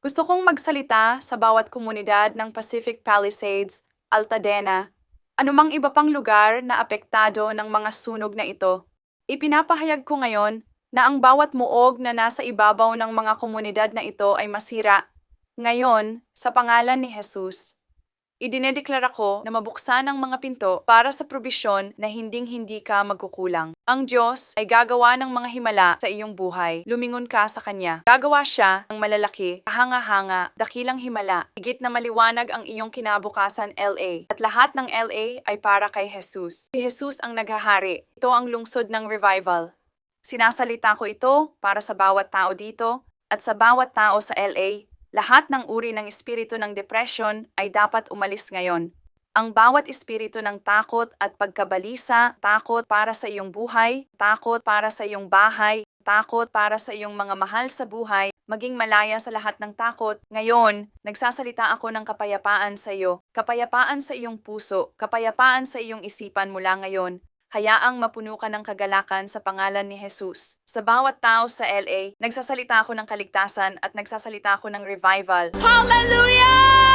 Gusto kong magsalita sa bawat komunidad ng Pacific Palisades, Altadena, anumang iba pang lugar na apektado ng mga sunog na ito. Ipinapahayag ko ngayon na ang bawat muog na nasa ibabaw ng mga komunidad na ito ay masira. Ngayon, sa pangalan ni Jesus, idinedeklara ko na mabuksan ang mga pinto para sa probisyon na hinding-hindi ka magkukulang. Ang Diyos ay gagawa ng mga himala sa iyong buhay. Lumingon ka sa Kanya. Gagawa siya ng malalaki, hanga-hanga, dakilang himala. Higit na maliwanag ang iyong kinabukasan LA. At lahat ng LA ay para kay Jesus. Si Jesus ang naghahari. Ito ang lungsod ng revival. Sinasalita ko ito para sa bawat tao dito at sa bawat tao sa LA. Lahat ng uri ng espiritu ng depression ay dapat umalis ngayon. Ang bawat espiritu ng takot at pagkabalisa, takot para sa iyong buhay, takot para sa iyong bahay, takot para sa iyong mga mahal sa buhay, maging malaya sa lahat ng takot. Ngayon, nagsasalita ako ng kapayapaan sa iyo, kapayapaan sa iyong puso, kapayapaan sa iyong isipan mula ngayon. Hayaang mapuno ka ng kagalakan sa pangalan ni Jesus. Sa bawat tao sa LA, nagsasalita ako ng kaligtasan at nagsasalita ako ng revival. Hallelujah!